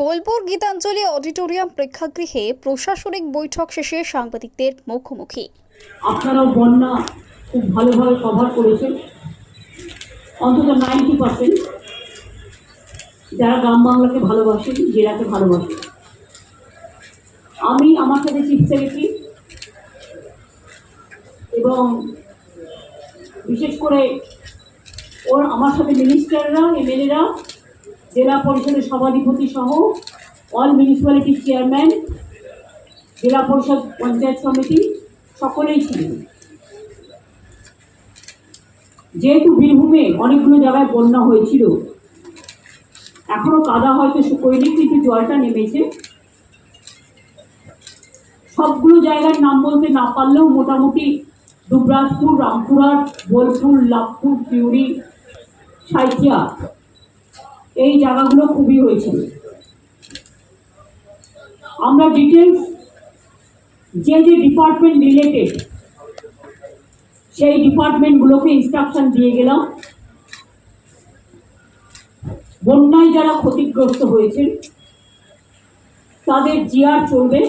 Bolpur Gitanjali auditorium প্রেক্ষাগৃহে প্রশাসনিক বৈঠক শেষে সাংবাদিকদের মুখোমুখি। আপনারাও বন্যা খুব ভালোভাবে কভার করেছেন। অন্তত নাইনটি পার্সেন্ট যারা গ্রাম বাংলাকে ভালোবাসেন, জেলাকে ভালোবাসেন। আমি, আমার সাথে চিফ সেক্রেটারি এবং বিশেষ করে ওর, আমার সাথে মিনিস্টাররা এমএলএরা জেলা পরিষদের সভাধিপতি সহ অল মিউনিসিপ্যালিটির চেয়ারম্যান জেলা পরিষদ পঞ্চায়েত সমিতি সকলেই ছিলেন। যেহেতু বীরভূমে অনেকগুলো জায়গায় বন্যা হয়েছিল, এখনও কাদা হয়তো শুকোয়নি, কিন্তু জলটা নেমেছে। সবগুলো জায়গার নাম বলতে না পারলেও মোটামুটি দুবরাজপুর, রামপুরহাট, বোলপুর, লাভপুর পিউরি সাইথিয়া এই জায়গাগুলো খুবই হয়েছিল আমরা ডিটেলস যে যে ডিপার্টমেন্ট রিলেটেড সেই ডিপার্টমেন্টগুলোকে ইনস্ট্রাকশন দিয়ে গেলাম। বন্যায় যারা ক্ষতিগ্রস্ত হয়েছেন, তাদের জিআর চলবে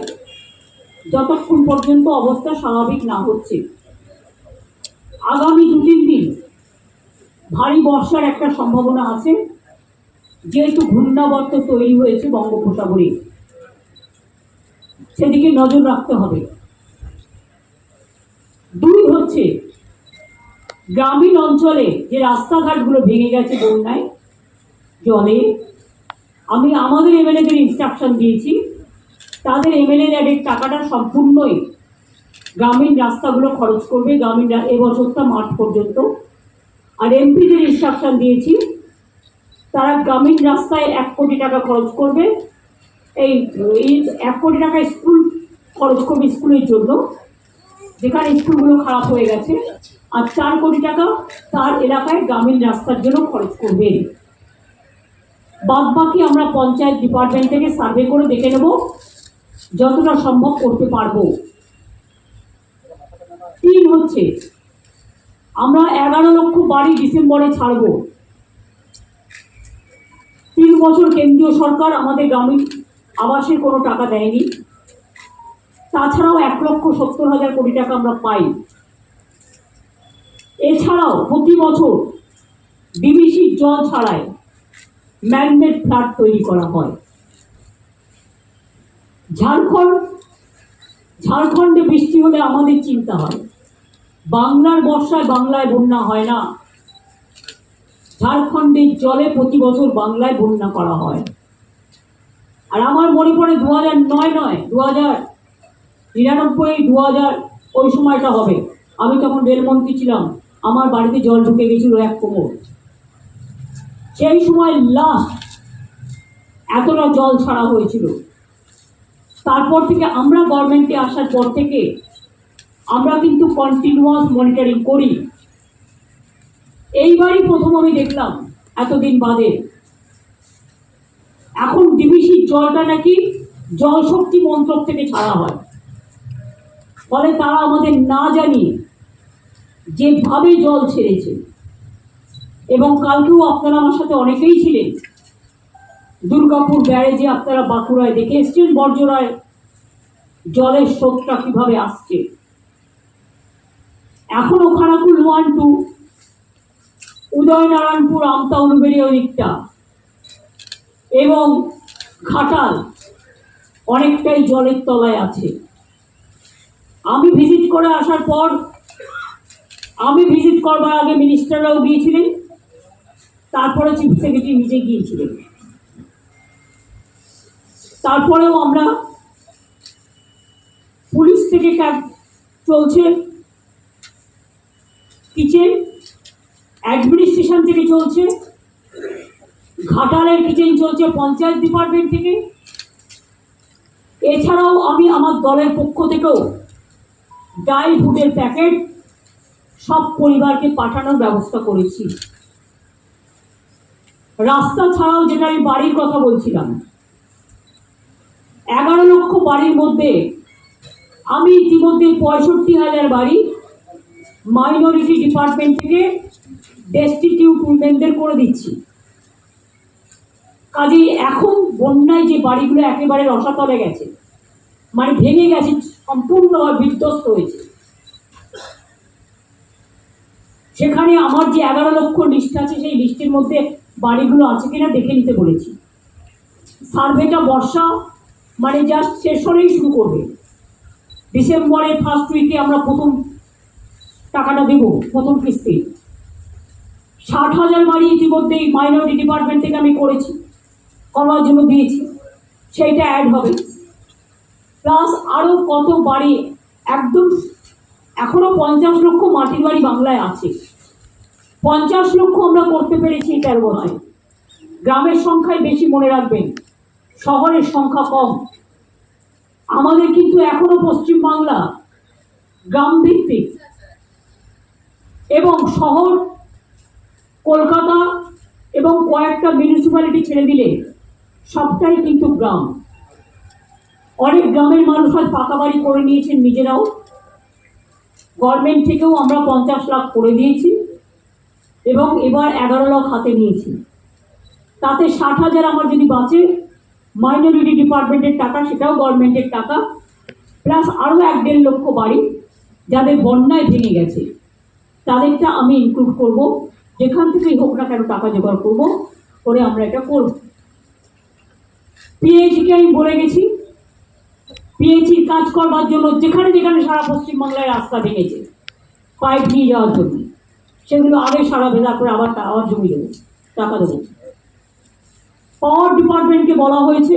যতক্ষণ পর্যন্ত অবস্থা স্বাভাবিক না হচ্ছে। আগামী দু তিন দিন ভারী বর্ষার একটা সম্ভাবনা আছে। যেহেতু ঘূর্ণাবর্ত তৈরি হয়েছে বঙ্গোপসাগরে, সেদিকে নজর রাখতে হবে। দুই হচ্ছে, গ্রামীণ অঞ্চলে যে রাস্তাঘাটগুলো ভেঙে গেছে বন্যায়, জলে, আমি আমাদের এমএলএদের ইনস্ট্রাকশন দিয়েছি, তাদের এমএলএ অ্যাডের টাকাটা সম্পূর্ণই গ্রামীণ রাস্তাগুলো খরচ করবে গ্রামীণ এবছরটা মার্চ পর্যন্ত। আর এমপিদের ইনস্ট্রাকশন দিয়েছি তারা গ্রামীণ রাস্তায় এক কোটি টাকা খরচ করবে। এই এক কোটি টাকা স্কুল খরচ করবে স্কুলের জন্য। যেখানে স্কুলগুলো খারাপ হয়ে গেছে। আর চার কোটি টাকা তার এলাকায় গ্রামীণ রাস্তার জন্য খরচ করবে। বাদ বাকি আমরা পঞ্চায়েত ডিপার্টমেন্ট থেকে সার্ভে করে দেখে নেব যতটা সম্ভব করতে পারব। তিন হচ্ছে, আমরা এগারো লক্ষ বাড়ি ডিসেম্বরে ছাড়বো। তিন বছর কেন্দ্রীয় সরকার আমাদের গ্রামীণ আবাসের কোনো টাকা দেয়নি। তাছাড়াও এক লক্ষ সত্তর হাজার কোটি টাকা আমরা পাই। এছাড়াও প্রতি বছর ডিবিসির জল ছাড়ায় ম্যানমেড ফ্ল্যাট তৈরি করা হয়। ঝাড়খণ্ড, ঝাড়খণ্ডে বৃষ্টি হলে আমাদের চিন্তা হয়। বাংলার বর্ষায় বাংলায় বন্যা হয় না। ঝাড়খণ্ডের জলে প্রতি বছর বাংলায় বন্যা করা হয়। আর আমার মনে পড়ে দু হাজার নয় নয় দু হাজার নিরানব্বই দু হাজার ওই সময়টা হবে। আমি তখন রেলমন্ত্রী ছিলাম। আমার বাড়িতে জল ঢুকে গেছিল এক কোমর। সেই সময় লাস্ট এতটা জল ছাড়া হয়েছিল। তারপর থেকে আমরা গভর্নমেন্টে আসার পর থেকে আমরা কিন্তু কন্টিনিউয়াস মনিটরিং করি। এইবারই প্রথম আমি দেখলাম, এতদিন বাদে। এখন ডিবিসির জলটা নাকি জলশক্তি মন্ত্রক থেকে ছাড়া হয়। ফলে তারা আমাদের না জানিয়ে যেভাবে জল ছেড়েছে, এবং কালকেও আপনারা আমার সাথে অনেকেই ছিলেন। দুর্গাপুর ব্যারেজে আপনারা বাঁকুড়ায় দেখে এসছেন, বর্জরায় জলের স্রোতটা কীভাবে আসছে। এখনও খানাকুল ওয়ান টু উদয়নারায়ণপুর আমতা উলুবেড়ি দিকটা। এবং খাটাল অনেকটাই জলের তলায় আছে। আমি ভিজিট করে আসার পর, আমি ভিজিট করবার আগে মিনিস্টাররাও গিয়েছিলেন, তারপরে চিফ সেক্রেটারি নিজে গিয়েছিলেন। তারপরেও আমরা পুলিশ থেকে ক্যাব চলছে কিচেন অ্যাডমিনিস্ট্রেশন থেকে চলছে। ঘাটালের কিচেন চলছে পঞ্চায়েত ডিপার্টমেন্ট থেকে। এছাড়াও আমি আমার দলের পক্ষ থেকেও ডাই ফুডের প্যাকেট সব পরিবারকে পাঠানোর ব্যবস্থা করেছি। রাস্তা ছাড়াও যেটা আমি বাড়ির কথা বলছিলাম, এগারো লক্ষ বাড়ির মধ্যে আমি ইতিমধ্যে পঁয়ষট্টি হাজার বাড়ি মাইনরিটি ডিপার্টমেন্ট থেকে ডেস্টিটিউট উইমেনদের করে দিচ্ছি। কাজেই এখন বন্যায় যে বাড়িগুলো একেবারে রসাতলে গেছে মানে ভেঙে গেছে, সম্পূর্ণভাবে বিধ্বস্ত হয়েছে। সেখানে আমার যে এগারো লক্ষ লিস্ট আছে, সেই লিস্টের মধ্যে বাড়িগুলো আছে কিনা দেখে নিতে বলেছি। সার্ভেটা বর্ষা মানে জাস্ট শেষ হলেই শুরু করবে। ডিসেম্বরের ফার্স্ট উইকে আমরা প্রথম টাকাটা দেব, প্রথম কিস্তি। ষাট হাজার বাড়ি ইতিমধ্যেই মাইনরিটি ডিপার্টমেন্ট থেকে আমি করেছি করবার জন্য দিয়েছি, সেইটা অ্যাড হবে। প্লাস আরও কত বাড়ি একদম এখনও পঞ্চাশ লক্ষ মাটির বাড়ি বাংলায় আছে। পঞ্চাশ লক্ষ আমরা করতে পেরেছি তেরো বছরে। গ্রামের সংখ্যায় বেশি মনে রাখবেন, শহরের সংখ্যা কম। আমাদের কিন্তু এখনও পশ্চিমবাংলা গ্রাম ভিত্তিক এবং শহর কলকাতা এবং কয়েকটা মিউনিসিপ্যালিটি ছেড়ে দিলে সবটাই কিন্তু গ্রাম। অনেক গ্রামের মানুষ আজ পাকা বাড়ি করে নিয়েছেন নিজেরাও। গভর্নমেন্ট থেকেও আমরা পঞ্চাশ লাখ করে দিয়েছি এবং এবার এগারো লাখ হাতে নিয়েছি। তাতে ষাট হাজার আমার যদি বাঁচে মাইনরিটি ডিপার্টমেন্টের টাকা, সেটাও গভর্নমেন্টের টাকা প্লাস আরও এক দেড় লক্ষ বাড়ি যাদের বন্যায় ভেঙে গেছে, তাদেরটা আমি ইনক্লুড করব। যেখান থেকেই হোক না কেন টাকা জোগাড় করব, করে আমরা এটা করব। পিএইচকে আমি বলে গেছি পিএইচির কাজ করবার জন্য যেখানে যেখানে সারা পশ্চিমবাংলায় রাস্তা ভেঙেছে পাইপ নিয়ে যাওয়ার জন্য, সেগুলো আগে সারা ভেজা করে আবার আবার জমি দেবো, টাকা দেবে। পাওয়ার ডিপার্টমেন্টকে বলা হয়েছে,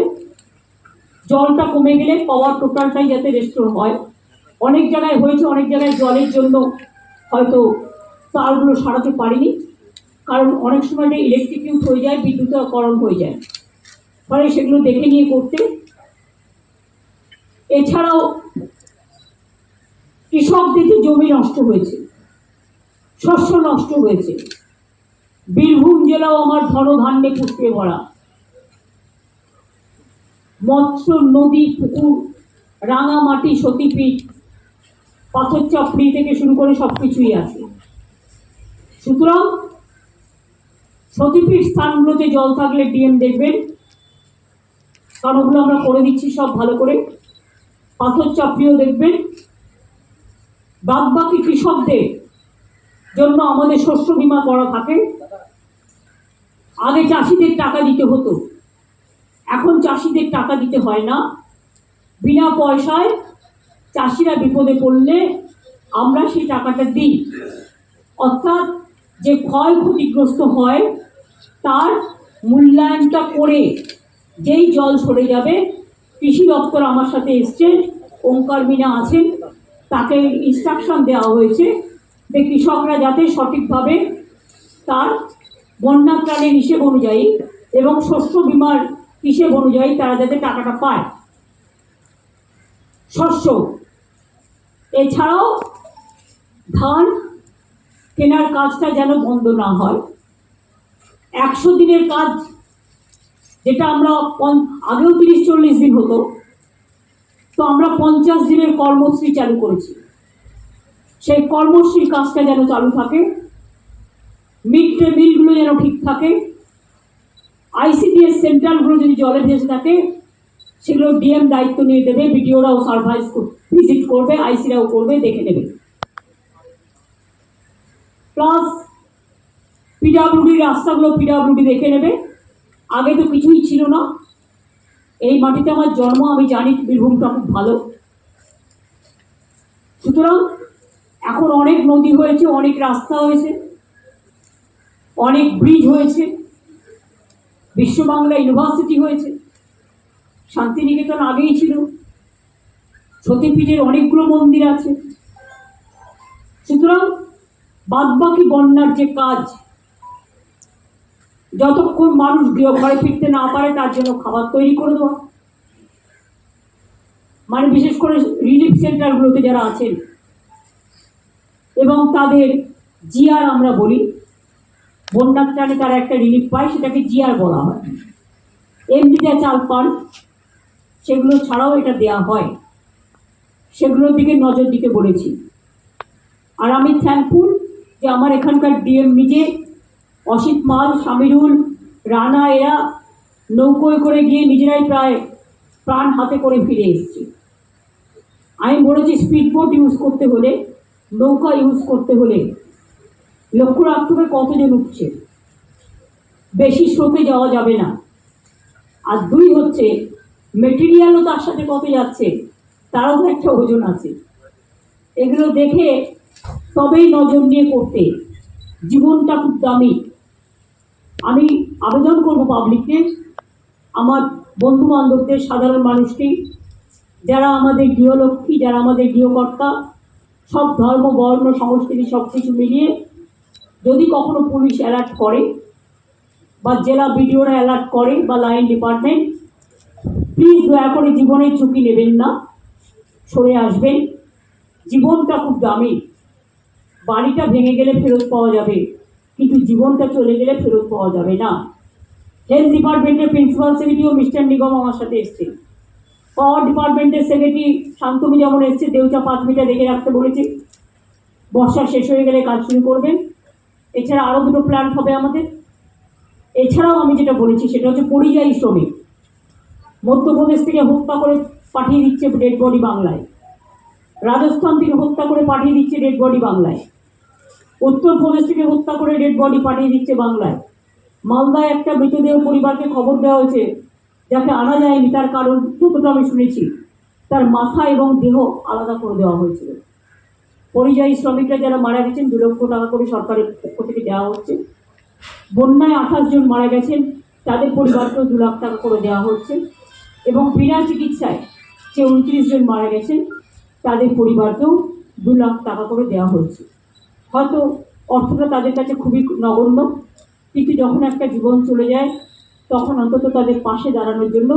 জলটা কমে গেলে পাওয়ার টোটালটাই যাতে রেস্টোর হয়। অনেক জায়গায় হয়েছে, অনেক জায়গায় জলের জন্য হয়তো তারগুলো সারাতে পারিনি। কারণ অনেক সময় এটা ইলেকট্রিকিউট হয়ে যায় বিদ্যুতাকরণ হয়ে যায়। ফলে সেগুলো দেখে নিয়ে করতে। এছাড়াও কৃষকদের যে জমি নষ্ট হয়েছে, শস্য নষ্ট হয়েছে। বীরভূম জেলাও আমার ধনধান্যে পুষ্পে ভরা। মৎস্য, নদী, পুকুর, রাঙামাটি, সতীপীঠ পাথর চাপড়ি থেকে শুরু করে সব কিছুই আছে। সুতরাং সতীপীঠ স্থানগুলোতে জল থাকলে ডিএম দেখবেন। কারণ ওগুলো আমরা করে দিচ্ছি সব ভালো করে। পাথর চাপড়িও দেখবেন। বাদ বাকি কৃষকদের জন্য আমাদের শস্য বীমা করা থাকে। আগে চাষিদের টাকা দিতে হতো। এখন চাষিদের টাকা দিতে হয় না। বিনা পয়সায় চাষিরা বিপদে পড়লে আমরা সেই টাকাটা দিই। অর্থাৎ যে ক্ষয় ক্ষতিগ্রস্ত হয়, তার মূল্যায়নটা করে যেই জল সরে যাবে, কৃষি দপ্তর আমার সাথে এসছেন ওঙ্কার মিনা আছেন, তাকে ইনস্ট্রাকশন দেওয়া হয়েছে যে কৃষকরা যাতে সঠিকভাবে তার বন্যাত্রাণের হিসেব অনুযায়ী এবং শস্য বিমার হিসেব অনুযায়ী তারা যাতে টাকাটা পায়। শস্য। এছাড়াও ধান কেনার কাজটা যেন বন্ধ না হয়। একশো দিনের কাজ যেটা আমরা আগেও তিরিশ চল্লিশ দিন হতো, তো আমরা পঞ্চাশ দিনের কর্মশ্রী চালু করেছি। সেই কর্মশ্রীর কাজটা যেন চালু থাকে মিড ডে মিলগুলো যেন ঠিক থাকে, আইসিডিএস সেন্টারগুলো যদি জলে ভেসে থাকে, সেগুলো ডিএম দায়িত্ব নিয়ে দেবে, বিডিওরাও সার্ভাইস ভিজিট করবে, আইসিরাও করবে, দেখে নেবে। প্লাস পিডাব্লিউডি রাস্তাগুলো পিডাব্লিউডি দেখে নেবে। আগে তো কিছুই ছিল না। এই মাটিতে আমার জন্ম, আমি জানি বীরভূমটা খুব ভালো। সুতরাং এখন অনেক নদী হয়েছে, অনেক রাস্তা হয়েছে, অনেক ব্রিজ হয়েছে, বিশ্ববাংলা ইউনিভার্সিটি হয়েছে। শান্তিনিকেতন আগেই ছিল। সতীপীঠের অনেকগুলো মন্দির আছে। সুতরাং বাদবাকি বন্যার যে কাজ, যতক্ষণ মানুষ গৃহ ঘরে ফিরতে না পারে, তার জন্য খাবার তৈরি করে দেওয়া। মানে বিশেষ করে রিলিফ সেন্টারগুলোতে যারা আছেন, এবং তাদের জিয়ার আমরা বলি, বন্যার টানে তারা একটা রিলিফ পায়, সেটাকে জিয়ার বলা হয়। এমনিতে চাল পান, সেগুলো ছাড়াও এটা দেয়া হয়। সেগুলোর দিকে নজর দিতে বলেছি। আর আমি থ্যাঙ্কফুল যে আমার এখানকার ডিএম নিজে, অসিত মাল, সামিরুল, রানা, এরা নৌকোয় করে গিয়ে নিজেরাই প্রায় প্রাণ হাতে করে ফিরে এসেছি। আমি বলেছি স্পিডবোট ইউজ করতে হলে, নৌকা ইউজ করতে হলে লক্ষ্য রাখতে হবে কতজন উঠছে। বেশি স্রোতে যাওয়া যাবে না। আর দুই হচ্ছে মেটেরিয়ালও তার সাথে কত যাচ্ছে, তারও একটা ওজন আছে। এগুলো দেখে তবেই নজর নিয়ে করতে। জীবনটা খুব দামি। আমি আবেদন করব পাবলিককে আমার বন্ধু বান্ধবদের সাধারণ মানুষকে যারা আমাদের গৃহলক্ষ্মী, যারা আমাদের গৃহকর্তা, সব ধর্ম, বর্ণ, সংস্কৃতি সব কিছু মিলিয়ে যদি কখনো পুলিশ অ্যালার্ট করে বা জেলা বিডিওরা অ্যালার্ট করে বা লাইন ডিপার্টমেন্ট প্লিজ দয়া করে জীবনের ঝুঁকি নেবেন না। সরে আসবেন। জীবনটা খুব দামি। বাড়িটা ভেঙে গেলে ফেরত পাওয়া যাবে, কিন্তু জীবনটা চলে গেলে ফেরত পাওয়া যাবে না। হেলথ ডিপার্টমেন্টের প্রিন্সিপাল সেক্রেটারিও মিস্টার নিগম আমার সাথে এসছে। পাওয়ার ডিপার্টমেন্টের সেক্রেটারি শান্তমি যেমন এসছে, দেউচা পাঁচ মিটার রেখে রাখতে বলেছে। বর্ষা শেষ হয়ে গেলে কাজ শুরু করবেন। এছাড়া আরও দুটো প্ল্যান্ট হবে আমাদের। এছাড়াও আমি যেটা বলেছি, সেটা হচ্ছে পরিযায়ী শ্রমিক। মধ্যপ্রদেশ থেকে হত্যা করে পাঠিয়ে দিচ্ছে ডেড বডি বাংলায়। রাজস্থান থেকে হত্যা করে পাঠিয়ে দিচ্ছে ডেড বডি বাংলায়। উত্তরপ্রদেশ থেকে হত্যা করে ডেড বডি পাঠিয়ে দিচ্ছে বাংলায়। মালদায় একটা মৃতদেহ পরিবারকে খবর দেওয়া হয়েছে, যাকে আনা যায়নি, তার কারণ যতটা আমি শুনেছি। তার মাথা এবং দেহ আলাদা করে দেওয়া হয়েছিল। পরিযায়ী শ্রমিকরা যারা মারা গেছেন, দু লক্ষ টাকা করে সরকারের পক্ষ থেকে দেওয়া হচ্ছে। বন্যায় আঠাশ জন মারা গেছেন, তাদের পরিবারকেও দু লাখ টাকা করে দেওয়া হচ্ছে। এবং বিনা চিকিৎসায় যে উনত্রিশ জন মারা গেছেন, তাদের পরিবারকেও দু লাখ টাকা করে দেওয়া হয়েছে হয়তো অর্থটা তাদের কাছে খুবই নগণ্য, কিন্তু যখন একটা জীবন চলে যায়, তখন অন্তত তাদের পাশে দাঁড়ানোর জন্য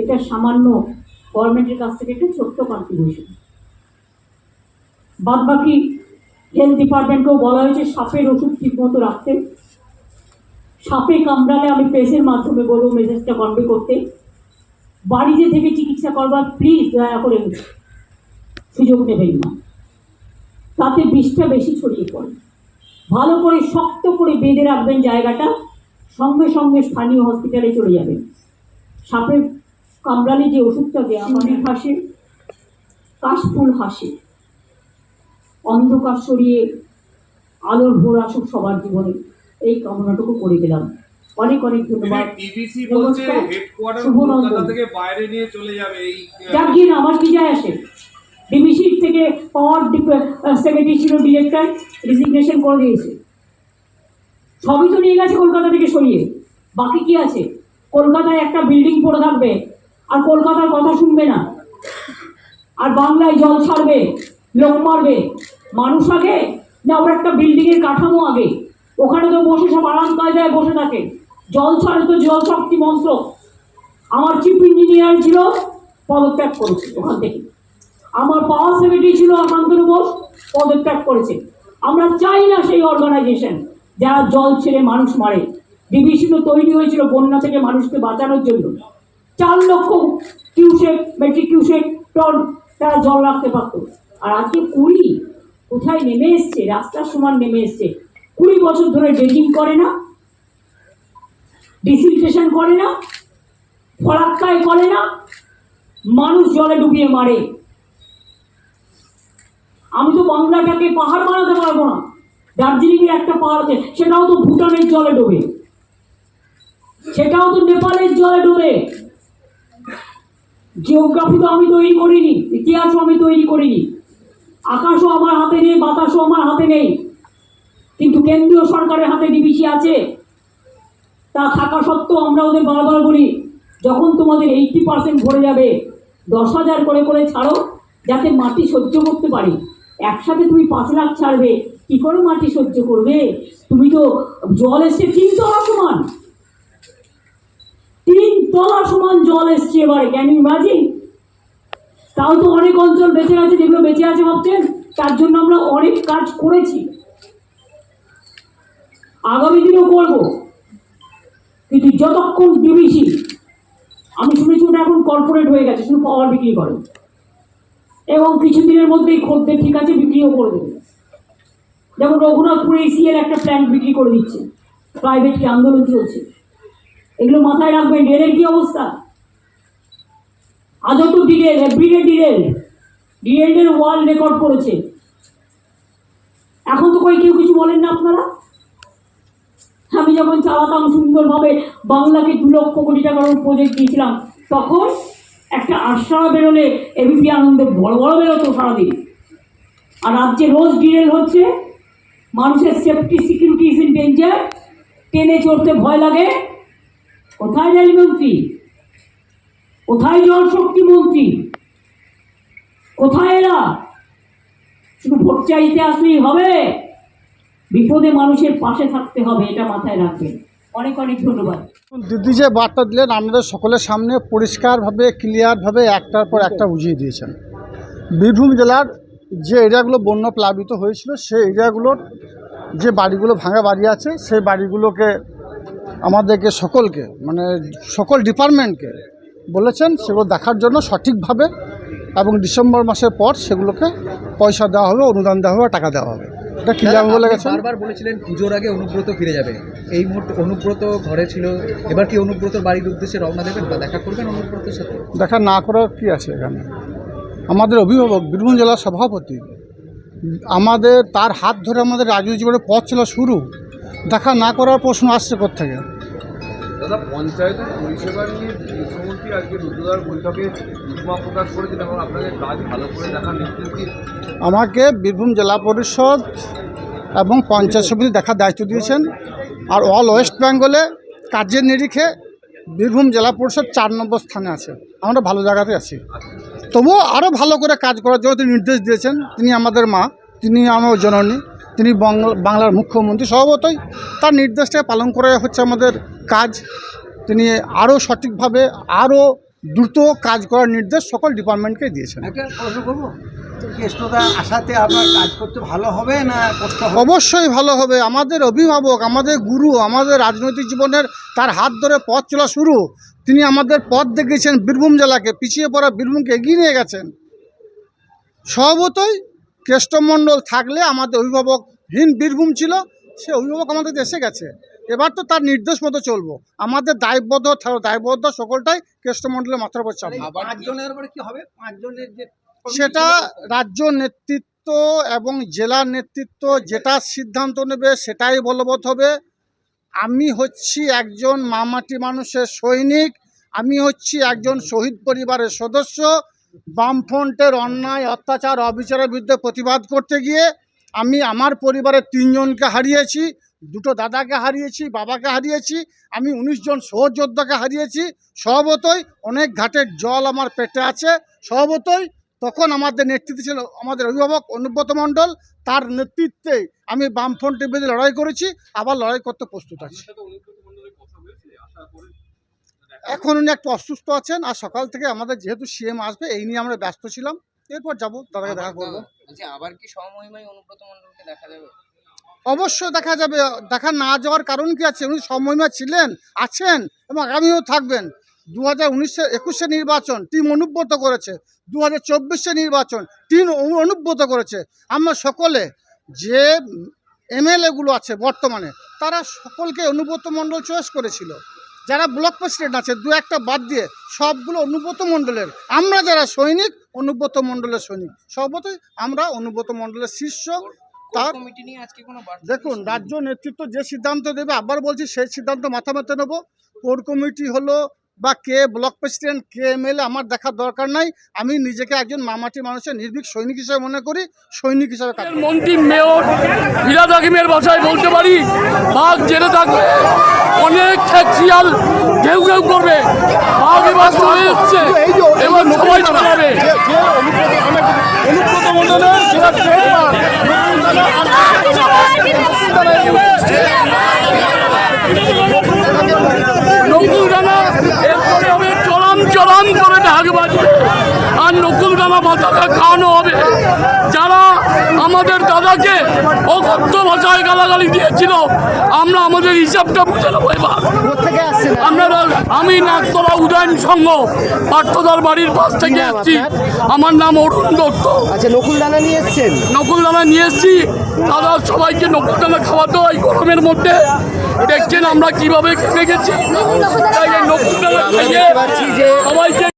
এটা সামান্য গভর্নমেন্টের কাছ থেকে একটা ছোট্ট কন্ট্রিবিউশন বাদ বাকি হেলথ ডিপার্টমেন্টকেও বলা হয়েছে, সাপের ওষুধ ঠিকমতো রাখতে। সাপে কামড়ালে আমি প্রেসের মাধ্যমে বলব মেসেজটা কনভে করতে। বাড়িতে থেকে চিকিৎসা করবার প্লিজ দয়া করে সুযোগ নেবেন না। তাতে বিষটা বেশি ছড়িয়ে পড়ে। ভালো করে শক্ত করে বেঁধে রাখবেন জায়গাটা সঙ্গে সঙ্গে স্থানীয় হসপিটালে চলে যাবেন। সাপের কামড়ালে যে ওষুধটা দেওয়া অনেক হাসে কাশফুল হাসে। অন্ধকার সরিয়ে আলোর ভোর আসুক সবার জীবনে এই কামনাটুকু করে গেলাম অনেক অনেক ধন্যবাদ। ডিবিসি বলছে নমস্কার। হেডকোয়ার্টার শুভ নন্দন। কলকাতা থেকে বাইরে নিয়ে চলে যাবে এই আমার কি যায় আসে? ডিবিসির থেকে পাওয়ার সেক্রেটারি ছিল ডিরেক্টর রিজিগনেশন করে দিয়েছে। সবই তো নিয়ে গেছে কলকাতা থেকে সরিয়ে। বাকি কি আছে? কলকাতায় একটা বিল্ডিং পড়ে থাকবে, আর কলকাতার কথা শুনবে না। আর বাংলায় জল ছাড়বে, লোক মারবে। মানুষ আগে, না ওর একটা বিল্ডিংয়ের কাঠামো আগে? ওখানে তো বসে সব আরাম কায়দায় বসে থাকে। জল ছাড়ে তো জল শক্তি মন্ত্র। আমার চিফ ইঞ্জিনিয়ার ছিল, পদত্যাগ করেছে ওখান থেকে। আমার পাওয়ার সেক্রেটারি ছিল শান্তনু বোস, পদত্যাগ করেছে। আমরা চাই না সেই অর্গানাইজেশন যারা জল ছেড়ে মানুষ মারে। তো তৈরি হয়েছিল বন্যা থেকে মানুষকে বাঁচানোর জন্য। চার লক্ষ কিউসেক, মেট্রিক কিউসেক টন তারা জল রাখতে পারতো। আর আজকে কুড়ি কোথায় নেমে এসছে? রাস্তার সমান নেমে এসছে। কুড়ি বছর ধরে ড্রেজিং করে না, ডিসিলটেশন করে না ফরাক্কায় করে না, মানুষ জলে ডুবিয়ে মারে। আমি তো বাংলাটাকে পাহাড় বানাতে পারব না। দার্জিলিংয়ের একটা পাহাড় আছে, সেটাও তো ভুটানের জলে ডোবে। সেটাও তো নেপালের জলে ডোবে। জিওগ্রাফি তো আমি তৈরি করিনি, ইতিহাসও আমি তৈরি করিনি। আকাশও আমার হাতে নেই, বাতাসও আমার হাতে নেই। কিন্তু কেন্দ্রীয় সরকারের হাতে ডিবিসি আছে। তা থাকা সত্ত্বেও আমরা ওদের বারবার বলি, যখন তোমাদের এইটটি পার্সেন্ট ভরে যাবে, দশ হাজার করে করে ছাড়ো, যাতে মাটি সহ্য করতে পারি। একসাথে তুমি পাঁচ লাখ ছাড়বে, কী করে মাটি সহ্য করবে? তুমি তো জল এসছে, তিন তলা সমান। তিন তলা সমান জল এসছে এবারে ক্যান ইমাজিন তাও তো অনেক অঞ্চল বেঁচে আছে যেগুলো বেঁচে আছে ভাবছেন, তার জন্য আমরা অনেক কাজ করেছি। আগামী দিনেও করব। কিন্তু যতক্ষণ ডিবিসি আমি শুনেছি ওটা এখন কর্পোরেট হয়ে গেছে, শুধু পাওয়ার বিক্রি করে। এবং কিছুদিনের মধ্যেই খদ্দের ঠিক আছে, বিক্রিও করে দেবে। যেমন রঘুনাথপুরে এসিএর একটা প্ল্যান্ট বিক্রি করে দিচ্ছে। প্রাইভেটলি আন্দোলন চলছে। এগুলো মাথায় রাখবেন ড্রেনের কি অবস্থা? আজও তো ডিরেল এভরিডে ডিরেল। ডিরেলের ওয়ার্ল্ড রেকর্ড করেছে। এখন তো কই কেউ কিছু বলেন না আপনারা? আমি যখন চালাতাম সুন্দরভাবে বাংলাকে দু লক্ষ কোটি টাকার প্রজেক্ট দিয়েছিলাম, তখন একটা আশ্রয় বেরোলে এবিপি আনন্দে বড় বড় বেরোতো সারাদিন। আর রাজ্যে রোজ ডিরেল হচ্ছে, মানুষের safety security is in danger ট্রেনে চড়তে ভয় লাগে। কোথায় রেলমন্ত্রী কোথায় জলশক্তি মন্ত্রী? কোথায় এরা? শুধু ভোট চাইতে আসলেই হবে? বিপদে মানুষের পাশে থাকতে হবে, এটা মাথায় রাখবেন। দিদি যে বার্তা দিলেন, আপনাদের সকলের সামনে পরিষ্কারভাবে ক্লিয়ারভাবে একটার পর একটা বুঝিয়ে দিয়েছেন। বীরভূম জেলার যে এরিয়াগুলো বন্য প্লাবিত হয়েছিল, সেই এরিয়াগুলোর যে বাড়িগুলো, ভাঙা বাড়ি আছে, সেই বাড়িগুলোকে আমাদেরকে সকলকে মানে সকল ডিপার্টমেন্টকে বলেছেন, সেগুলো দেখার জন্য সঠিকভাবে এবং ডিসেম্বর মাসের পর সেগুলোকে পয়সা দেওয়া হবে, অনুদান দেওয়া হবে, টাকা দেওয়া হবে। এটা ক্লিয়ার বলে আপনি গেছেন বারবার বলেছিলেন পুজোর আগে অনুব্রত ফিরে যাবে। এই মুহূর্তে অনুব্রত ঘরে ছিল। এবার কি অনুব্রত বাড়ির উদ্দেশ্যে রওনা দেবেন বা দেখা করবেন অনুব্রতের সাথে? দেখা না করার কি আছে এখানে? আমাদের অভিভাবক বীরভূম জেলার সভাপতি আমাদের তার হাত ধরে আমাদের রাজনীতি জীবনের পথ ছিল শুরু। দেখা না করার প্রশ্ন আসছে থেকে দাদা পঞ্চায়েতের পরিষেবা নিয়ে মুখ্যমন্ত্রী আজকে রুদ্রদার বৈঠকে উষ্মা প্রকাশ করেছেন এবং আপনাদের কাজ ভালো করে দেখার নির্দেশ আমাকে বীরভূম জেলা পরিষদ এবং পঞ্চায়েত সমিতি দেখার দায়িত্ব দিয়েছেন আর অল ওয়েস্ট বেঙ্গলে কাজের নিরিখে বীরভূম জেলা পরিষদ চার নম্বর স্থানে আছে। আমরা ভালো জায়গাতে আছি। তবুও আরও ভালো করে কাজ করার জন্য তিনি নির্দেশ দিয়েছেন। তিনি আমাদের মা, তিনি আমার জননী। তিনি বাংলার মুখ্যমন্ত্রী স্বভাবতই তার নির্দেশটা পালন করা হচ্ছে আমাদের কাজ। তিনি আরও সঠিকভাবে আরও দ্রুত কাজ করার নির্দেশ সকল ডিপার্টমেন্টকে দিয়েছেন। আশাতে আপনার কাজ করতে ভালো হবে না অবশ্যই ভালো হবে। আমাদের অভিভাবক আমাদের গুরু আমাদের রাজনৈতিক জীবনের তার হাত ধরে পথ চলা শুরু। তিনি আমাদের পথ দেখিয়েছেন বীরভূম জেলাকে পিছিয়ে পড়া বীরভূমকে এগিয়ে নিয়ে গেছেন। স্বভাবতই কেষ্টমণ্ডল থাকলে আমাদের অভিভাবকহীন বীরভূম ছিল সে অভিভাবক আমাদের দেশে গেছে। এবার তো তার নির্দেশ মতো চলবো। আমাদের দায়বদ্ধ দায়বদ্ধ সকলটাই কেষ্টমণ্ডলের মাথার উপর চাপ সেটা রাজ্য নেতৃত্ব এবং জেলার নেতৃত্ব যেটা সিদ্ধান্ত নেবে সেটাই বলবৎ হবে। আমি হচ্ছি একজন মামাটি মানুষের সৈনিক আমি হচ্ছি একজন শহীদ পরিবারের সদস্য বামফ্রন্টের অন্যায়, অত্যাচার, অবিচারের বিরুদ্ধে প্রতিবাদ করতে গিয়ে আমি আমার পরিবারের তিনজনকে হারিয়েছি, দুটো দাদাকে হারিয়েছি, বাবাকে হারিয়েছি, আমি উনিশ জন সহযোদ্ধাকে হারিয়েছি, স্বভাবতই অনেক ঘাটের জল আমার পেটে আছে, স্বভাবতই তখন আমাদের নেতৃত্বে ছিল আমাদের অভিভাবক অনুব্রত মণ্ডল, তার নেতৃত্বে আমি বামফ্রন্টের বিরুদ্ধে লড়াই করেছি, আবার লড়াই করতে প্রস্তুত আছি। এখন উনি একটু অসুস্থ আছেন আর সকাল থেকে আমাদের যেহেতু সিএম আসবে এই নিয়ে আমরা ব্যস্ত ছিলাম। এরপর যাব দাদাকে দেখা করব। আবার কি সমমহিমায় অনুব্রত মণ্ডলকে দেখা যাবে? অবশ্যই দেখা যাবে। দেখা না যাওয়ার কারণ কি আছে? উনি সময়মা ছিলেন আছেন এবং আগামীও থাকবেন। দু হাজার উনিশে একুশে নির্বাচন টিম অনুব্রত করেছে। দু হাজার চব্বিশে নির্বাচন টিম অনু- অনুব্রত করেছে। আমরা সকলে যে এমএলএগুলো আছে বর্তমানে তারা সকলকে অনুব্রত মণ্ডল চয়েস করেছিল। যারা ব্লক প্রেসিডেন্ট আছে দু একটা বাদ দিয়ে সবগুলো অনুব্রত মণ্ডলের। আমরা যারা সৈনিক অনুব্রত মণ্ডলের সৈনিক। সর্বত আমরা অনুব্রত মণ্ডলের শীর্ষ তার কমিটি নিয়ে আজকে কোনো বার্তা দেখুন রাজ্য নেতৃত্ব যে সিদ্ধান্ত দেবে আবার বলছি সেই সিদ্ধান্ত মাথা মাথা নেব। কোর কমিটি হলো বা কে ব্লক প্রেসিডেন্ট কে এমএলএ আমার দেখার দরকার নাই। আমি নিজেকে একজন মামাটি মানুষের নির্ভীক সৈনিক হিসেবে মনে করি সৈনিক হিসেবে কাজ মন্ত্রী মেয়র হিরাদ হাকিমের ভাষায় বলতে পারি বাঘ জেলে থাকবে অনেক খ্যাচিয়াল ঘেউ ঘেউ করবে বাঘ এবার চলে এসছে এবার সবাই অনুব্রত মণ্ডলের জেলা চেয়ারম্যান নকুল রানা এরপরে হবে চলাম চলাম করে ঢাল বাঘ বাজবে আর নকুল দানা মাথাটা খাওয়ানো হবে। যারা আমাদের দাদাকে অকথ্য ভাষায় গালাগালি দিয়েছিল আমরা আমাদের হিসাবটা বুঝে নেব এবার। আমরা আমি নাকতলা উদয়ন সংঘ পার্থদার বাড়ির পাশ থেকে নাম এসেছি। আমার নাম অরুণ দত্ত। আচ্ছা নকুল দানা নিয়ে এসছেন? নকুলদানা নিয়ে এসেছি। দাদা সবাইকে নকুলদানা খাওয়াতে হয় গরমের মধ্যে। দেখছেন আমরা কীভাবে খেপে গেছি। তাই এই নকুলদানা খাইয়ে সবাইকে